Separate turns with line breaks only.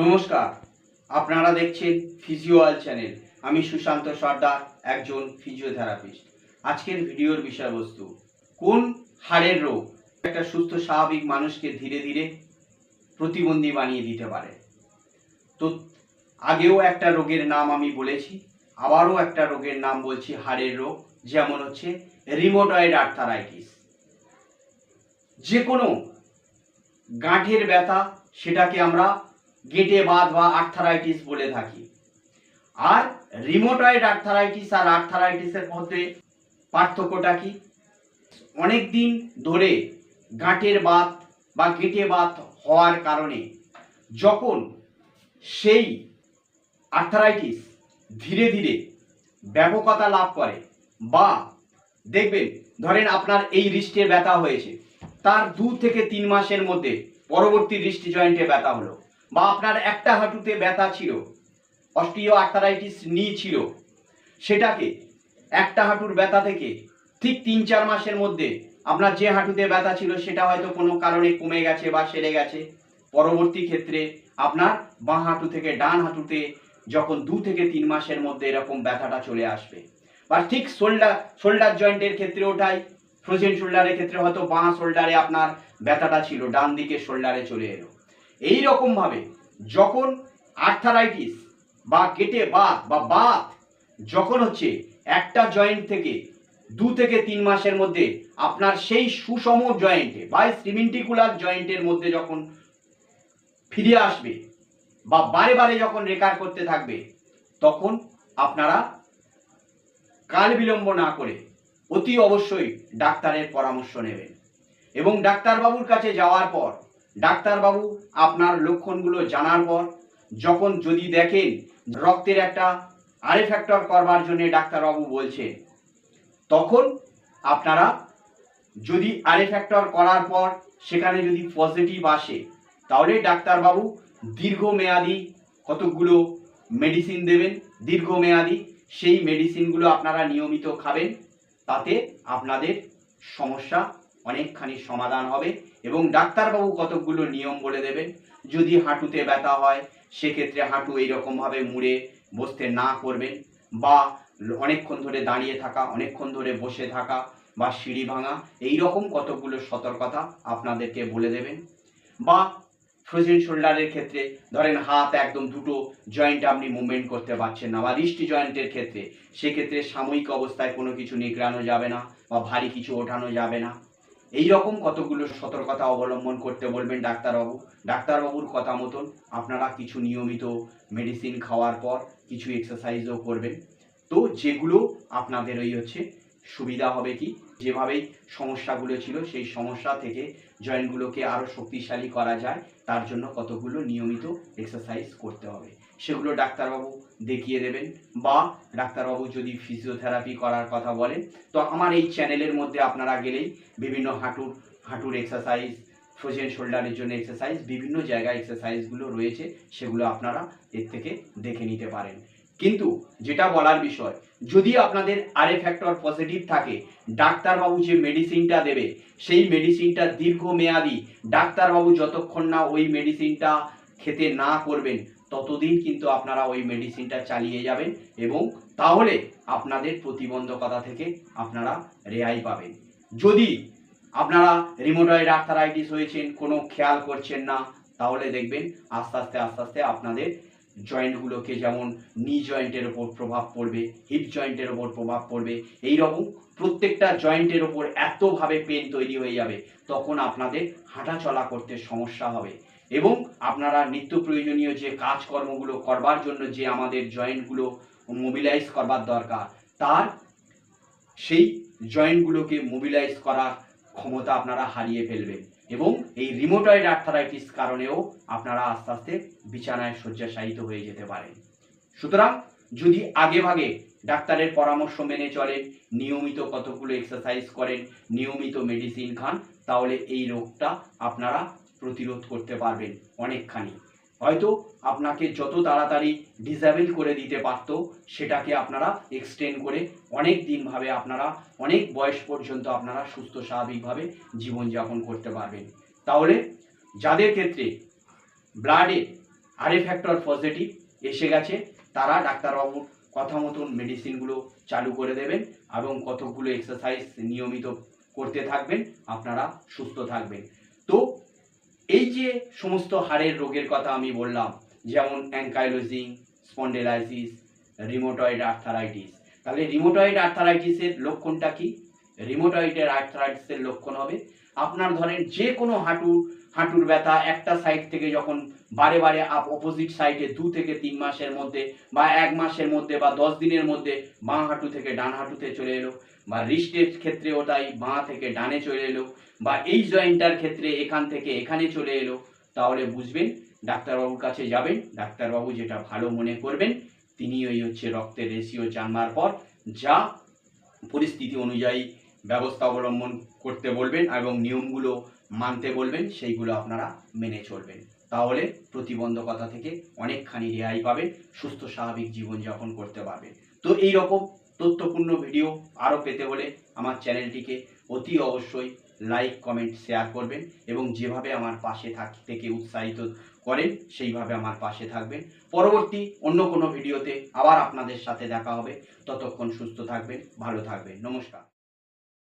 নমস্কার, আপনারা দেখছেন ফিজিওয়াল চ্যানেল আমি সুশান্ত সর্দার, একজন ফিজিওথেরাপিস্ট আজকের ভিডিওর বিষয়বস্তু, কোন হাড়ের রোগ? একটা সুস্থ, স্বাভাবিক মানুষকে ধীরে ধীরে প্রতিবন্ধী বানিয়ে দিতে পারে। তো আগেও একটা রোগের নাম আমি বলেছি, আবারও একটা রোগের নাম বলছি হাড়ের রোগ, যেমন হচ্ছে রিমোটয়েড আর্থারাইটিস যে কোনো গাঁঠের ব্যথা, সেটাকে আমরা গেটে বাত বা আর্থারাইটিস বলে থাকি। আর রিমোটয়েড আর্থারাইটিস আর আর্থারাইটিসের মধ্যে পার্থক্যটা কি? অনেক দিন ধরে গাঁটের বাত বা গেটে বাত হওয়ার কারণে যখন সেই আর্থারাইটিস ধীরে ধীরে ব্যাপকতা লাভ করে বা দেখবেন, ধরেন আপনার এই রিস্টে ব্যথা হয়েছে, তার দু থেকে তিন মাসের মধ্যে পরবর্তী রিস্ট জয়েন্টে ব্যথা হলো। বা আপনার একটা হাঁটুতে ব্যথা ছিল অস্টিও আর্থারাইটিস নি ছিল, সেটাকে একটা হাঁটুর ব্যথা থেকে ঠিক তিন চার মাসের মধ্যে আপনার যে হাঁটুতে ব্যথা ছিল সেটা হয়তো কোনো কারণে কমে গেছে বা সেরে গেছে। পরবর্তী ক্ষেত্রে আপনার বাঁ হাঁটু থেকে ডান হাঁটুতে যখন দু থেকে তিন মাসের মধ্যে এরকম ব্যথাটা চলে আসবে। বা ঠিক শোল্ডার শোল্ডার জয়েন্টের ক্ষেত্রে ওঠাই, ফ্রোজেন শোল্ডারের ক্ষেত্রে হয়তো বাঁ শোল্ডারে আপনার ব্যথাটা ছিল, ডান দিকে শোল্ডারে চলে এলো। এই রকম ভাবে যখন আর্থারাইটিস বা কেটে বাত বা বাত যখন হচ্ছে একটা জয়েন্ট থেকে দু থেকে তিন মাসের মধ্যে আপনার সেই সুষম জয়েন্টে বা সিমেন্টিকুলার জয়েন্টের মধ্যে যখন ফিরে আসবে বা বারে বারে যখন রেকার করতে থাকবে, তখন আপনারা কাল বিলম্ব না করে অতি অবশ্যই ডাক্তারের পরামর্শ নেবেন। এবং ডাক্তারবাবুর কাছে যাওয়ার পর ডাক্তারবাবু, আপনার লক্ষণগুলো জানার পর যখন যদি দেখেন রক্তের একটা আরে ফ্যাক্টর করবার জন্য ডাক্তারবাবু বলছে, তখন আপনারা যদি আরে ফ্যাক্টর করার পর সেখানে যদি পজিটিভ আসে, তাহলে ডাক্তারবাবু দীর্ঘমেয়াদী কতকগুলো মেডিসিন দেবেন, দীর্ঘমেয়াদী সেই মেডিসিনগুলো আপনারা নিয়মিত খাবেন, তাতে আপনাদের সমস্যা অনেকখানি সমাধান হবে এবং ডাক্তারবাবু কতকগুলো নিয়ম বলে দেবেন। যদি হাঁটুতে ব্যথা হয়, সেক্ষেত্রে হাঁটু এইরকমভাবে মুড়ে বসতে না করবেন বা অনেকক্ষণ ধরে দাঁড়িয়ে থাকা, অনেকক্ষণ ধরে বসে থাকা বা সিঁড়ি ভাঙা এই রকম কতকগুলো সতর্কতা আপনাদেরকে বলে দেবেন। বা ফ্রোজেন শোল্ডারের ক্ষেত্রে ধরেন হাত একদম দুটো জয়েন্ট আপনি মুভমেন্ট করতে পারছেন না বা রিস্ট জয়েন্টের ক্ষেত্রে, সেক্ষেত্রে সাময়িক অবস্থায় কোনো কিছু নিগড়ানো যাবে না বা ভারী কিছু ওঠানো যাবে না। এই রকম কতগুলো সতর্কতা অবলম্বন করতে বলবেন ডাক্তারবাবু? ডাক্তারবাবুর কথা মতন আপনারা কিছু নিয়মিত মেডিসিন খাওয়ার পর, কিছু এক্সারসাইজও করবেন। তো যেগুলো আপনাদের ওই হচ্ছে সুবিধা হবে কি? যেভাবে সমস্যাগুলো ছিল, সেই সমস্যা থেকে জয়েন্টগুলোকে আরও শক্তিশালী করা যায়, তার জন্য কতগুলো নিয়মিত এক্সারসাইজ করতে হবে। সেগুলো ডাক্তারবাবু দেখিয়ে দেবেন বা ডাক্তারবাবু যদি ফিজিওথেরাপি করার কথা বলেন, তো আমার এই চ্যানেলের মধ্যে আপনারা গেলেই বিভিন্ন হাঁটুর হাঁটুর এক্সারসাইজ ফ্রোজেন শোল্ডারের জন্য এক্সারসাইজ বিভিন্ন জায়গায় এক্সারসাইজগুলো রয়েছে, সেগুলো আপনারা এর থেকে দেখে নিতে পারেন। কিন্তু যেটা বলার বিষয়, যদি আপনাদের আরে ফ্যাক্টর পজিটিভ থাকে, ডাক্তারবাবু যে মেডিসিনটা দেবে, সেই মেডিসিনটা দীর্ঘমেয়াদী, ডাক্তারবাবু যতক্ষণ না ওই মেডিসিনটা খেতে না করবেন ততদিন কিন্তু আপনারা ওই মেডিসিনটা চালিয়ে যাবেন এবং তাহলে আপনাদের প্রতিবন্ধকতা থেকে আপনারা রেহাই পাবেন। যদি আপনারা রিমোটয়েড আর্থারাইটিস হয়েছেন, কোনো খেয়াল করছেন না, তাহলে দেখবেন আস্তে আস্তে আস্তে আস্তে আপনাদের জয়েন্টগুলোকে যেমন নি জয়েন্টের ওপর প্রভাব পড়বে হিপ জয়েন্টের ওপর প্রভাব পড়বে এই রকম প্রত্যেকটা জয়েন্টের ওপর এতভাবে পেন তৈরি হয়ে যাবে, তখন আপনাদের হাঁটা চলা করতে সমস্যা হবে। এবং আপনারা নিত্য প্রয়োজনীয় যে কাজকর্মগুলো করবার জন্য যে আমাদের জয়েন্টগুলো মোবিলাইজ করবার দরকার, তার সেই জয়েন্টগুলোকে মোবিলাইজ করার ক্ষমতা আপনারা হারিয়ে ফেলবেন এবং এই রিমোটয়েড আর্থারাইটিস কারণেও আপনারা আস্তে আস্তে বিছানায় শয্যাশায়িত হয়ে যেতে পারেন। সুতরাং যদি আগে ভাগে ডাক্তারের পরামর্শ মেনে চলেন, নিয়মিত কতগুলো এক্সারসাইজ করেন, নিয়মিত মেডিসিন খান, তাহলে এই রোগটা আপনারা প্রতিরোধ করতে পারবেন অনেকখানি। হয়তো আপনাকে যত তাড়াতাড়ি ডিসেবল করে দিতে পারত, সেটাকে আপনারা এক্সটেন্ড করে অনেক দিনভাবে আপনারা, অনেক বয়স পর্যন্ত আপনারা সুস্থ, স্বাভাবিকভাবে জীবনযাপন করতে পারবেন। তাহলে যাদের ক্ষেত্রে ব্লাডে আরে ফ্যাক্টর পজিটিভ এসে গেছে, তারা ডাক্তারবাবুর কথা মতন মেডিসিনগুলো চালু করে দেবেন এবং কতগুলো এক্সারসাইজ নিয়মিত করতে থাকবেন, আপনারা সুস্থ থাকবেন। তো এই যে সমস্ত হাড়ের রোগের কথা আমি বললাম, যেমন অ্যাঙ্কাইলোজিং স্পন্ডেলাইসিস, রিমোটয়েড আর্থারাইটিস, তাহলে রিমোটয়েড আর্থারাইটিসের লক্ষণটা কি? রিমোটয়েডের আর্থারাইটিসের লক্ষণ হবে। আপনার ধরেন যে কোনো হাঁটু, হাঁটুর ব্যথা একটা সাইড থেকে যখন বারে বারে আপ অপোজিট সাইডে দু থেকে তিন মাসের মধ্যে বা এক মাসের মধ্যে বা দশ দিনের মধ্যে বাঁ হাঁটু থেকে ডান হাঁটুতে চলে এলো বা রিস্টের ক্ষেত্রে ওটাই বাঁ থেকে ডানে চলে এলো বা এই জয়েন্টার ক্ষেত্রে এখান থেকে এখানে চলে এলো, তাহলে বুঝবেন ডাক্তারবাবুর কাছে যাবেন, ডাক্তারবাবু যেটা ভালো মনে করবেন তিনি ওই হচ্ছে রক্তের রেশিও জানবার পর যা পরিস্থিতি অনুযায়ী ব্যবস্থা অবলম্বন করতে বলবেন এবং নিয়মগুলো মানতে বলবেন, সেইগুলো আপনারা মেনে চলবেন। তাহলে প্রতিবন্ধকতা থেকে অনেকখানি রেহাই পাবেন, সুস্থ স্বাভাবিক জীবনযাপন করতে পারবেন। তো এই রকম তথ্যপূর্ণ ভিডিও আরও পেতে হলে আমার চ্যানেলটিকে অতি অবশ্যই লাইক, কমেন্ট, শেয়ার করবেন এবং যেভাবে আমার পাশে থাক, থেকে উৎসাহিত করেন, সেইভাবে আমার পাশে থাকবেন। পরবর্তী অন্য কোনো ভিডিওতে আবার আপনাদের সাথে দেখা হবে। ততক্ষণ সুস্থ থাকবেন, ভালো থাকবেন। নমস্কার।